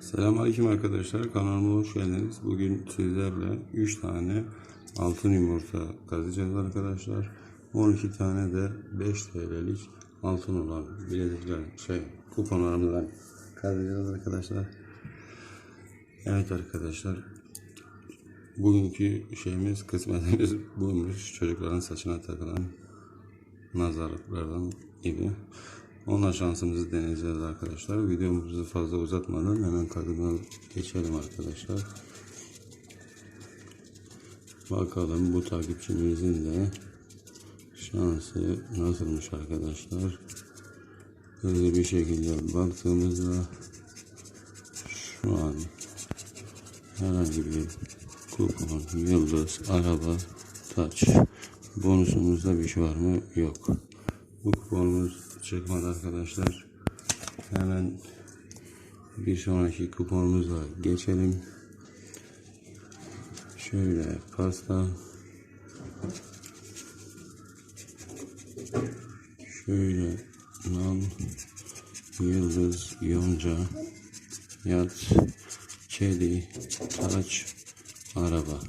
Selamünaleyküm arkadaşlar. Kanalıma hoş geldiniz. Bugün sizlerle 3 tane altın yumurta kazacağız arkadaşlar. 12 tane de 5 TL'lik altın olan bilezikler şey kuponlarımızdan kazacağız arkadaşlar. Evet arkadaşlar. Bugünkü şeyimiz kısmetimiz buymuş. Çocukların saçına takılan nazarlıklardan gibi. Onunla şansımızı deneyeceğiz arkadaşlar. Videomuzu fazla uzatmadan hemen tadına geçelim arkadaşlar. Bakalım bu takipçimizin de şansı nasılmış arkadaşlar. Hızlı bir şekilde baktığımızda şu an herhangi bir kupon, yıldız, araba, taç bonusumuzda bir şey var mı? Yok. Bu kuponumuz çıkmadı arkadaşlar. Hemen bir sonraki kuponumuza geçelim. Şöyle pasta. Şöyle nan, yıldız, yonca, yat, kedi, taç, araba.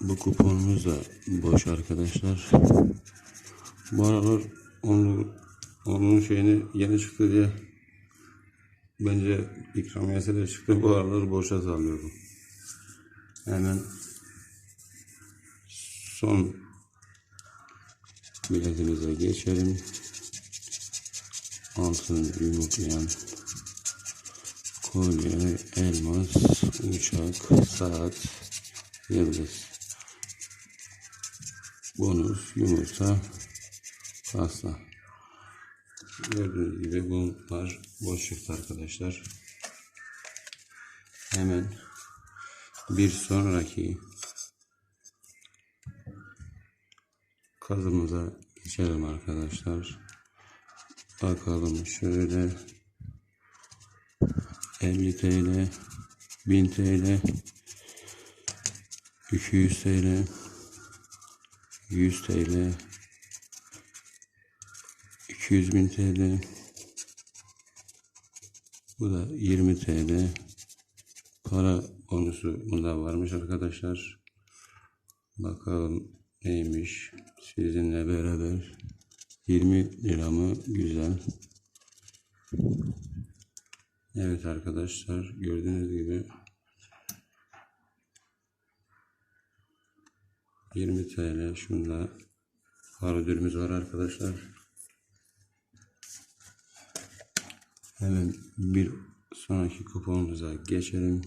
Bu kuponumuz da boş arkadaşlar. Bu aralar onun, onun şeyini yeni çıktı diye bence ikramiyesi de çıktı. Bu aralar boşa sallıyorum. Hemen son biletimize geçelim. Altın yumurtlayan kolye, elmas, uçak, saat, yıldız. Bonus, yumurta, pasta. Gördüğünüz gibi bunlar boş çıktı arkadaşlar. Hemen bir sonraki kazımıza geçelim arkadaşlar. Bakalım şöyle 50 TL 1000 TL 200 TL 100 TL 200 bin TL bu da 20 TL para bonusu bunda varmış arkadaşlar. Bakalım neymiş? Sizinle beraber 20 lira mı? Güzel. Evet arkadaşlar gördüğünüz gibi 20 TL şunda para ödülümüz var arkadaşlar Hemen bir sonraki kuponumuza geçelim.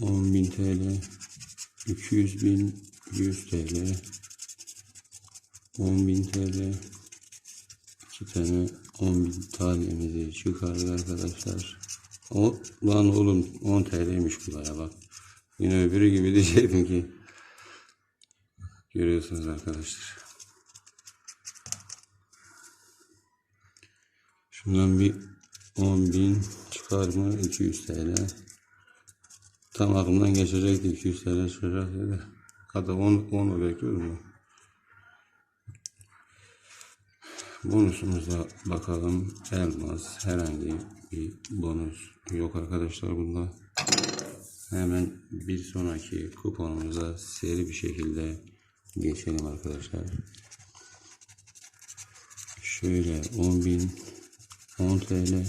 On bin TL, 200 bin, 100 TL, 10 bin TL, iki tane 10 bin tanemizi çıkardık arkadaşlar. O, lan oğlum 10 TL'ymiş bu ya bak. Yine öbürü gibi diyecektim ki. Görüyorsunuz arkadaşlar. Şundan bir 10 bin çıkar mı? 200 TL. Tam aklımdan geçecekti 200 TL çıkacak dedi. Hatta 10, 10'u bekliyorum. Bonusumuza bakalım. Elmas herhangi bir bonus yok arkadaşlar bunda. Hemen bir sonraki kuponumuza seri bir şekilde geçelim arkadaşlar. Şöyle 10 bin 10 TL.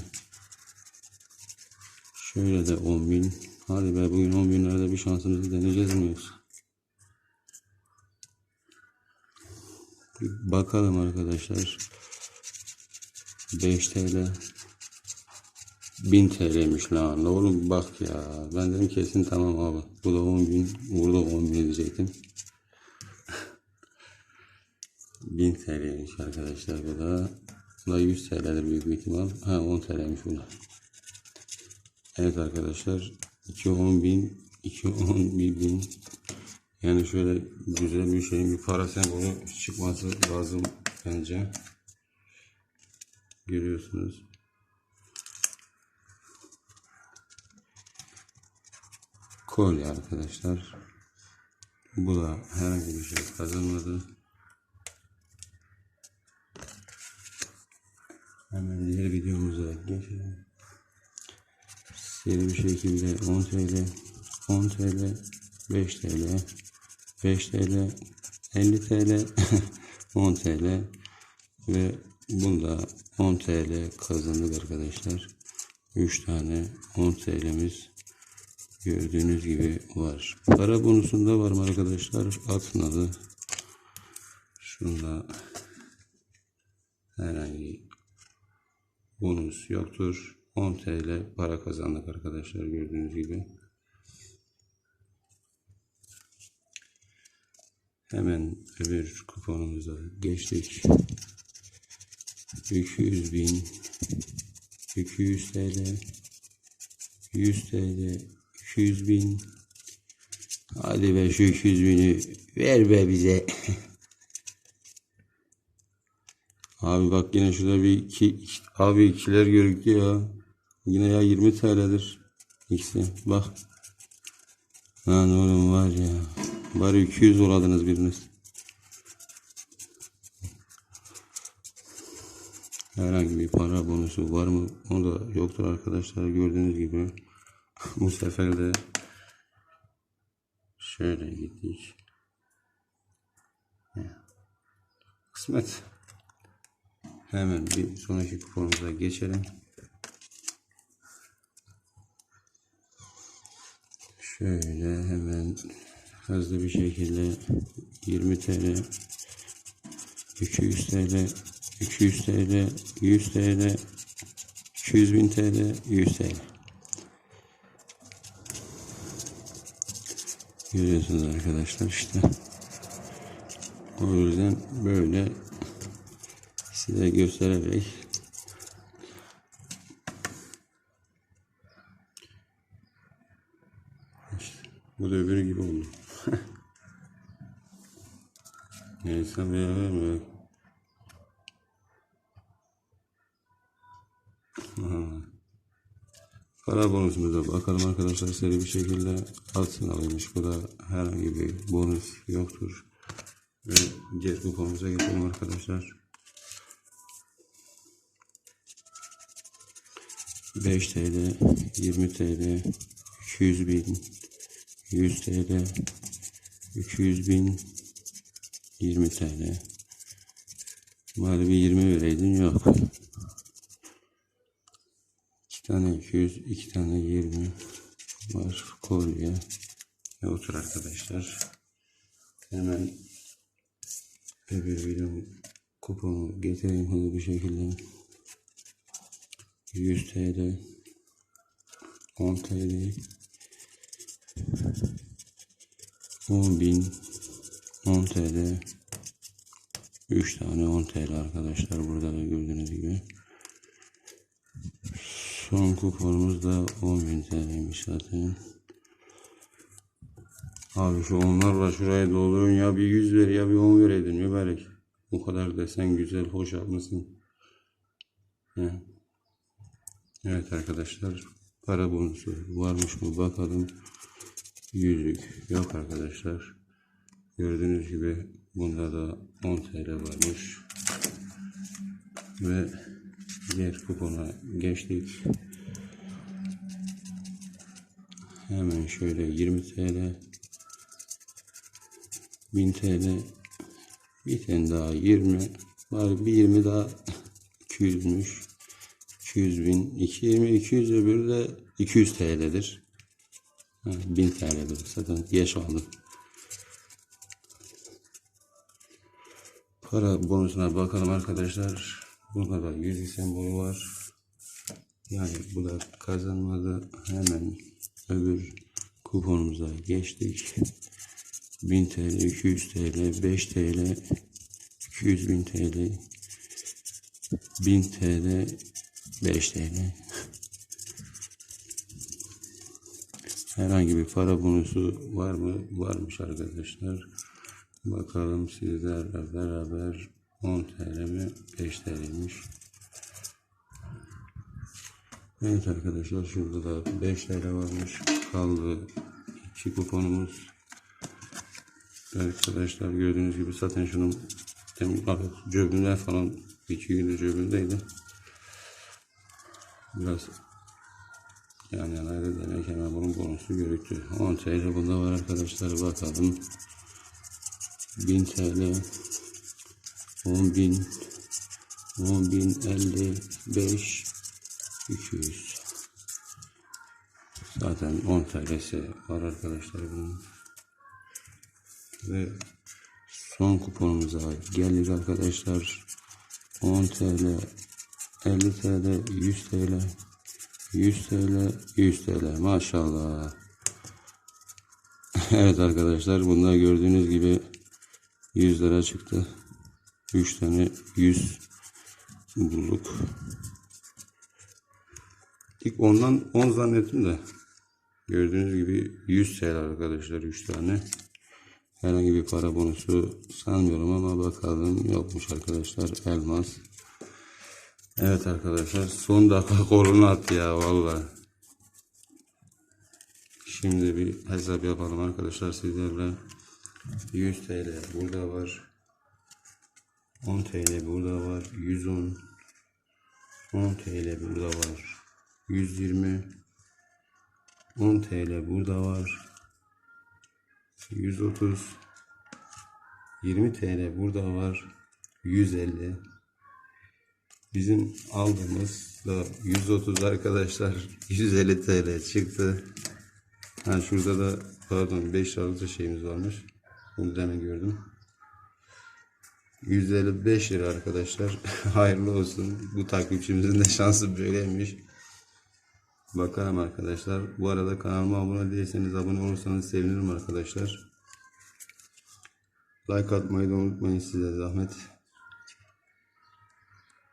Şöyle de 10 bin. Hadi be bugün 10 binlerde bir şansımızı deneyeceğiz mi yoksa? Bir bakalım arkadaşlar. 5 TL. 1000 TL'ymiş lan. Oğlum bak ya. Ben dedim kesin tamam abi. Bu da 10 bin. Burada 10 bin diyecektim. 1000 TL'ymiş arkadaşlar bu da. Bu da 100 TL'dir büyük bir ihtimal. Ha 10 TL'ymiş bu da. Evet arkadaşlar. 2 10 bin. 2 10 bir bin. Yani şöyle güzel bir şeyin bir para sembolü çıkması lazım bence. Görüyorsunuz. Kolye arkadaşlar. Bu da herhangi bir şey kazanmadı. Hemen diğer videomuza geçelim. Seri bir şekilde 10 TL, 10 TL, 5 TL, 5 TL, 50 TL, 10 TL ve bunda 10 TL kazandık arkadaşlar. 3 tane 10 TL'miz gördüğünüz gibi var. Para bonusunda var mı arkadaşlar? Atmadı. Şunda herhangi bonus yoktur. 10 TL para kazandık arkadaşlar gördüğünüz gibi. Hemen öbür kuponumuza geçtik. 200 bin 200 TL 100 TL 200 bin Hadi be şu 200 bini ver be bize. Abi bak yine şurada bir iki, abi ikiler görüktü ya. Yine ya 20 TL'dir. İkisi bak. Lan oğlum var ya. Bari 200 oladınız biriniz. Herhangi bir para bonusu var mı? O da yoktur arkadaşlar. Gördüğünüz gibi. Bu sefer de şöyle gittik. Kısmet. Hemen bir sonraki kuponumuza geçelim. Şöyle hemen hızlı bir şekilde 20 TL 200 TL 200 TL 100 TL 200 bin TL 100 TL Görüyorsunuz arkadaşlar işte o yüzden böyle size göstererek işte, bu da öbürü gibi oldu. Neyse beraber mi? Para bonusumuza bakalım arkadaşlar seri bir şekilde atsın alınmış. Bu da herhangi bir bonus yoktur. Ve diğer kuponumuza geçelim arkadaşlar. 5 TL, 20 TL, 200 bin, 100 TL, 200 bin, 20 TL. Bari bir 20 vereydin yok. 2 tane 200, 2 tane 20 var. Kolye. Ve otur arkadaşlar. Hemen öbür videom kuponu getireyim hızlı bir şekilde. 100 TL 10 TL 10 bin 10 TL 3 tane 10 TL arkadaşlar burada da gördüğünüz gibi. Son kuponumuz da 10 bin TL'ymiş zaten. Abi şu onlarla şuraya doldurun ya bir 100 ver ya bir 10 vereydin mübarek. Bu kadar desen güzel hoş yapmışsın He. Evet arkadaşlar para bonusu varmış mı bakalım. Yüzük yok arkadaşlar. Gördüğünüz gibi bunda da 10 TL varmış. Ve diğer kupona geçtik. Hemen şöyle 20 TL 1000 TL bir tane daha 20 var bir 20 daha 200'müş 200 bin 220 200 öbürü de 200 TL'dir. Ha, 1000 TL'dir zaten geç aldım. Para bonusuna bakalım arkadaşlar. Burada da yüzük sembolü var. Yani bu da kazanmadı. Hemen öbür kuponumuza geçtik. 1000 TL, 200 TL, 5 TL, 200 bin TL, 1000 TL, 5 TL. Herhangi bir para bonusu var mı? Varmış arkadaşlar. Bakalım sizlerle beraber 10 TL mi? 5 TL'ymiş. Evet arkadaşlar şurada da 5 TL varmış. Kaldı 2 kuponumuz. Arkadaşlar gördüğünüz gibi zaten şunun cebimden falan 2 gündür cebimdeydi. Biraz yan yanaydı demek hemen bunun bonusu görüktü. 10 TL bunda var arkadaşlar bakalım. 1000 TL 10 bin 10 bin 55 200 Zaten 10 TL'si var arkadaşlar bunun. Ve son kuponumuza geldik arkadaşlar. 10 TL, 50 TL, 100 TL, 100 TL, 100 TL. Maşallah. evet arkadaşlar bunda gördüğünüz gibi 100 lira çıktı. 3 tane 100 bulduk. İlk ondan 10 zannettim de. Gördüğünüz gibi 100 TL arkadaşlar 3 tane. Herhangi bir para bonusu sanmıyorum ama bakalım yokmuş arkadaşlar elmas. Evet arkadaşlar son dakika kolunu attı ya valla. Şimdi bir hesap yapalım arkadaşlar sizlerle. 100 TL burada var. 10 TL burada var. 110 10 TL burada var. 120 10 TL burada var. 130 20 TL burada var. 150 Bizim aldığımız da 130 arkadaşlar 150 TL çıktı. Ha şurada da pardon 5 liralık şeyimiz varmış. Bunu demin gördüm. 155 lira arkadaşlar. Hayırlı olsun. Bu takipçimizin de şansı böyleymiş. Bakalım arkadaşlar. Bu arada kanalıma abone değilseniz abone olursanız sevinirim arkadaşlar. Like atmayı da unutmayın size zahmet.